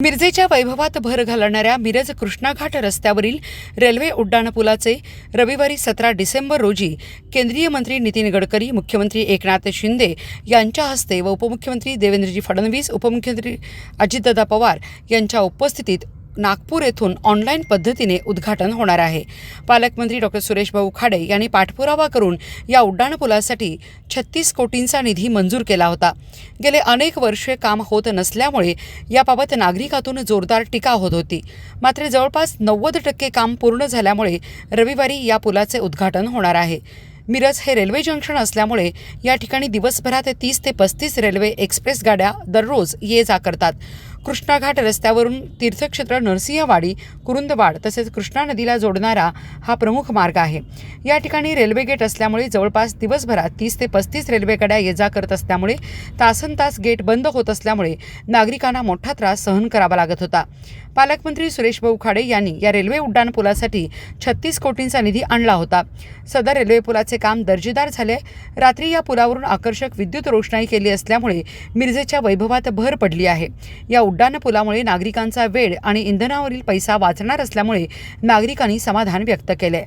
मिरजेच्या वैभवात भर घालणाऱ्या मिरज कृष्णाघाट रस्त्यावरील रेल्वे उड्डाणपुलाचे रविवारी सतरा डिसेंबर रोजी केंद्रीय मंत्री नितीन गडकरी मुख्यमंत्री एकनाथ शिंदे यांच्या हस्ते व उपमुख्यमंत्री देवेंद्रजी फडणवीस उपमुख्यमंत्री अजितदादा पवार यांच्या उपस्थितीत नागपूर येथून ऑनलाईन पद्धतीने उद्घाटन होणार आहे. पालकमंत्री डॉक्टर सुरेश भाऊ खाडे यांनी पाठपुरावा करून या उड्डाणपुलासाठी छत्तीस कोटींचा निधी मंजूर केला होता. गेले अनेक वर्षे काम होत नसल्यामुळे याबाबत नागरिकातून जोरदार टीका होत होती. मात्र जवळपास नव्वद टक्के काम पूर्ण झाल्यामुळे रविवारी या पुलाचे उद्घाटन होणार आहे. मिरज हे रेल्वे जंक्शन असल्यामुळे या ठिकाणी दिवसभरात तीस ते पस्तीस रेल्वे एक्सप्रेस गाड्या दररोज ये जा करतात. कृष्णाघाट रस्त्यावरून तीर्थक्षेत्र नरसिंहवाडी कुरुंदवाड तसेच कृष्णा नदीला जोडणारा हा प्रमुख मार्ग आहे. या ठिकाणी रेल्वे गेट असल्यामुळे जवळपास दिवसभरात तीस ते पस्तीस रेल्वेगाड्या ये जा करत असल्यामुळे तासन तास गेट बंद होत असल्यामुळे नागरिकांना मोठा त्रास सहन करावा लागत होता. पालकमंत्री सुरेश भाऊ खाडे यांनी या रेल्वे उड्डाण पुलासाठी छत्तीस कोटींचा निधी आणला होता. सदर रेल्वे पुलाचे काम दर्जेदार झाले. रात्री या पुलावरून आकर्षक विद्युत रोषणाई केली असल्यामुळे मिरजेच्या वैभवात भर पडली आहे. या उड्डाण पुलामुळे नागरिकांचा वेळ आणि इंधनावरील पैसा वाचणार असल्यामुळे नागरिकांनी समाधान व्यक्त केले